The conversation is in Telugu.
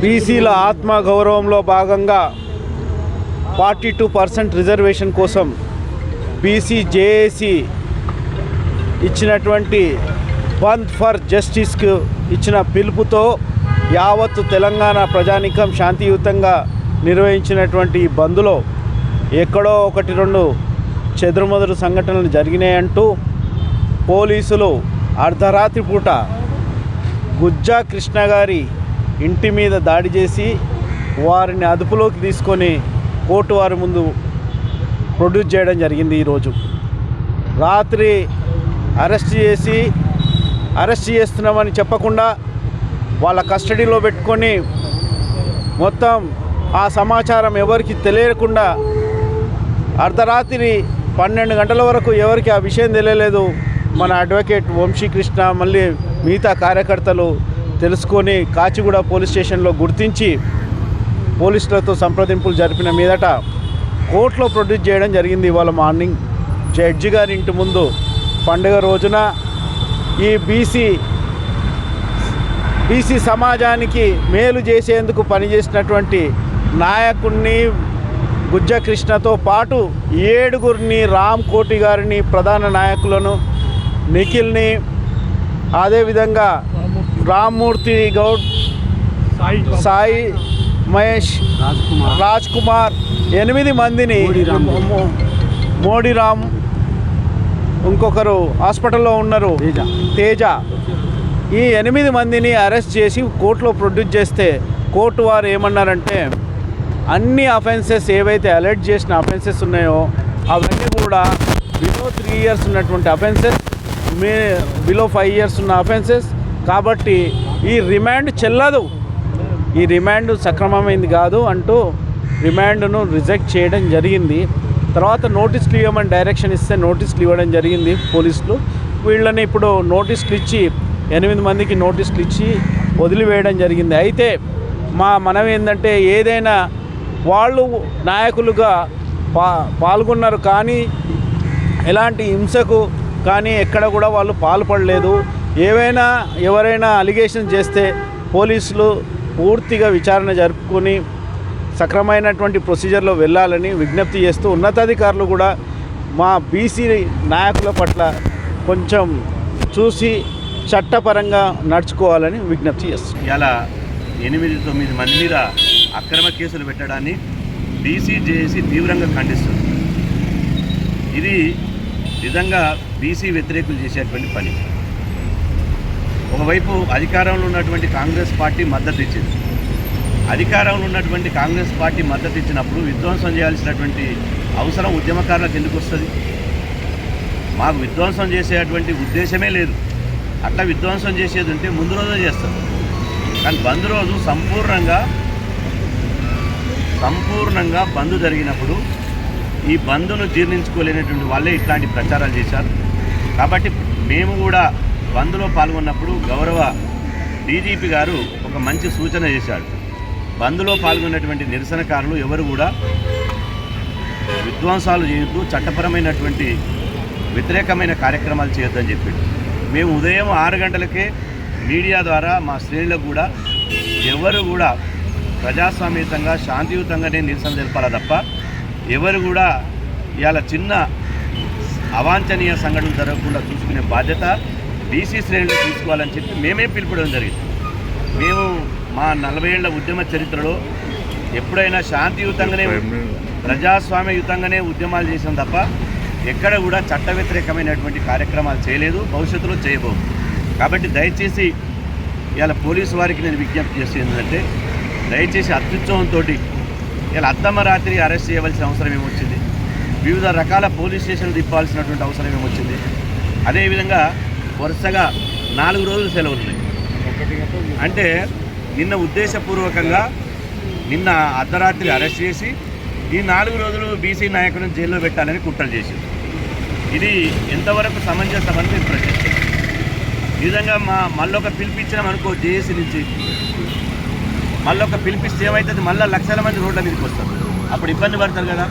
బీసీల ఆత్మగౌరవంలో భాగంగా ఫార్టీ టూ పర్సెంట్ రిజర్వేషన్ కోసం బీసీ జేఏసీ ఇచ్చినటువంటి బంద్ ఫర్ జస్టిస్కు ఇచ్చిన పిలుపుతో యావత్తు తెలంగాణ ప్రజానికం శాంతియుతంగా నిర్వహించినటువంటి ఈ బంద్లో ఎక్కడో ఒకటి రెండు చెదురుమదురు సంఘటనలు జరిగినాయంటూ పోలీసులు అర్ధరాత్రి పూట గుజ్జా కృష్ణ గారి ఇంటి మీద దాడి చేసి వారిని అదుపులోకి తీసుకొని కోర్టు వారి ముందు ప్రొడ్యూస్ చేయడం జరిగింది ఈరోజు. రాత్రి అరెస్ట్ చేసి అరెస్ట్ చేస్తున్నామని చెప్పకుండా వాళ్ళ కస్టడీలో పెట్టుకొని మొత్తం ఆ సమాచారం ఎవరికి తెలియకుండా అర్ధరాత్రి పన్నెండు గంటల వరకు ఎవరికి ఆ విషయం తెలియలేదు. మన అడ్వకేట్ వంశీకృష్ణ మళ్ళీ మిగతా కార్యకర్తలు తెలుసుకొని కాచిగూడ పోలీస్ స్టేషన్లో గుర్తించి పోలీసులతో సంప్రదింపులు జరిపిన మీదట కోర్టులో ప్రొడ్యూస్ చేయడం జరిగింది ఇవాళ మార్నింగ్. జడ్జి గారి ఇంటి ముందు పండుగ రోజున ఈ బీసీ బీసీ సమాజానికి మేలు చేసేందుకు పనిచేసినటువంటి నాయకుడిని గుజ్జ కృష్ణతో పాటు ఏడుగురిని రామ్ కోటి గారిని ప్రధాన నాయకులను నిఖిల్ని అదేవిధంగా రామ్మూర్తి గౌడ్ సాయి మహేష్ రాజ్ కుమార్ ఎనిమిది మందిని మోడీరామ్ ఇంకొకరు హాస్పిటల్లో ఉన్నారు. తేజ. ఈ ఎనిమిది మందిని అరెస్ట్ చేసి కోర్టులో ప్రొడ్యూస్ చేస్తే కోర్టు వారు ఏమన్నారంటే అన్ని అఫెన్సెస్ ఏవైతే అలర్ట్ చేసిన అఫెన్సెస్ ఉన్నాయో అవన్నీ కూడా బిలో త్రీ ఇయర్స్ ఉన్నటువంటి అఫెన్సెస్ మే బిలో ఫైవ్ ఇయర్స్ ఉన్న అఫెన్సెస్ కాబట్టి ఈ రిమాండ్ చెల్లదు. ఈ రిమాండ్ సక్రమమైంది కాదు అంటూ రిమాండ్ను రిజెక్ట్ చేయడం జరిగింది. తర్వాత నోటీసులు ఇవ్వమని డైరెక్షన్ ఇస్తే నోటీసులు ఇవ్వడం జరిగింది పోలీసులు. వీళ్ళని ఇప్పుడు నోటీసులు ఇచ్చి ఎనిమిది మందికి నోటీసులు ఇచ్చి వదిలివేయడం జరిగింది. అయితే మా మనం ఏంటంటే ఏదైనా వాళ్ళు నాయకులుగా పా పాల్గొన్నారు కానీ ఎలాంటి హింసకు కానీ ఎక్కడ కూడా వాళ్ళు పాల్పడలేదు. ఏవైనా ఎవరైనా అలిగేషన్ చేస్తే పోలీసులు పూర్తిగా విచారణ జరుపుకొని సక్రమైనటువంటి ప్రొసీజర్లో వెళ్ళాలని విజ్ఞప్తి చేస్తూ ఉన్నతాధికారులు కూడా మా బీసీ నాయకుల పట్ల కొంచెం చూసి చట్టపరంగా నడుచుకోవాలని విజ్ఞప్తి చేస్తుంది ఇలా ఎనిమిది తొమ్మిది మంది మీద అక్రమ కేసులు పెట్టడాన్ని బీసీ జేఏసీ తీవ్రంగా ఖండిస్తుంది. ఇది నిజంగా బీసీ వ్యతిరేకులు చేసేటువంటి పని. ఒకవైపు అధికారంలో ఉన్నటువంటి కాంగ్రెస్ పార్టీ మద్దతు ఇచ్చింది అధికారంలో ఉన్నటువంటి కాంగ్రెస్ పార్టీ మద్దతు ఇచ్చినప్పుడు విధ్వంసం చేయాల్సినటువంటి అవసరం ఉద్యమకారులకు ఎందుకు వస్తుంది? మాకు విధ్వంసం చేసేటువంటి ఉద్దేశమే లేదు. అట్లా విధ్వంసం చేసేది ఉంటే ముందు రోజే చేస్తారు. కానీ బంద్ రోజు సంపూర్ణంగా సంపూర్ణంగా బంద్ జరిగినప్పుడు ఈ బంద్ను జీర్ణించుకోలేనటువంటి వాళ్ళే ఇట్లాంటి ప్రచారాలు చేశారు. కాబట్టి మేము కూడా బంద్లో పాల్గొన్నప్పుడు గౌరవ డీజీపీ గారు ఒక మంచి సూచన చేశాడు బంద్లో పాల్గొన్నటువంటి నిరసనకారులు ఎవరు కూడా విధ్వంసాలు చేయొద్దు చట్టపరమైనటువంటి వ్యతిరేకమైన కార్యక్రమాలు చేయొద్దని చెప్పిండు మేము ఉదయం ఆరు గంటలకే మీడియా ద్వారా మా శ్రేణులకు కూడా ఎవరు కూడా ప్రజాస్వామ్యతంగా శాంతియుతంగానే నిరసన జరపాలి తప్ప ఎవరు కూడా ఇవాళ చిన్న అవాంఛనీయ సంఘటనలు జరగకుండా చూసుకునే బాధ్యత బీసీ శ్రేణులు తీసుకోవాలని చెప్పి మేమే పిలుపుడం జరిగింది. మేము మా నలభై ఏళ్ళ ఉద్యమ చరిత్రలో ఎప్పుడైనా శాంతియుతంగానే ప్రజాస్వామ్యయుతంగానే ఉద్యమాలు చేసాం తప్ప ఎక్కడ కూడా చట్ట వ్యతిరేకమైనటువంటి కార్యక్రమాలు చేయలేదు భవిష్యత్తులో చేయబోము. కాబట్టి దయచేసి ఇవాళ పోలీసు వారికి నేను విజ్ఞప్తి చేసేది ఏంటంటే దయచేసి అత్యుత్సవంతో ఇలా అద్దమ్మ రాత్రి అరెస్ట్ చేయవలసిన అవసరం ఏమొచ్చింది? వివిధ రకాల పోలీస్ స్టేషన్లు తిప్పాల్సినటువంటి అవసరం ఏమొచ్చింది? అదేవిధంగా వరుసగా నాలుగు రోజులు సెలవులు అంటే నిన్న ఉద్దేశపూర్వకంగా నిన్న అర్ధరాత్రి అరెస్ట్ చేసి ఈ నాలుగు రోజులు బీసీ నాయకులను జైల్లో పెట్టాలని కుట్రలు చేసింది. ఇది ఎంతవరకు సమంజసమని మేము ప్రశ్నిస్తున్నాం. ఈ విధంగా మా మళ్ళొక పిలిపించినాం అనుకో జేఏసీ నుంచి. మళ్ళొక పిలిపిస్తే ఏమవుతుంది మళ్ళీ లక్షల మంది రోడ్ల మీదకి వస్తారు. అప్పుడు ఇబ్బంది పడతారు కదా.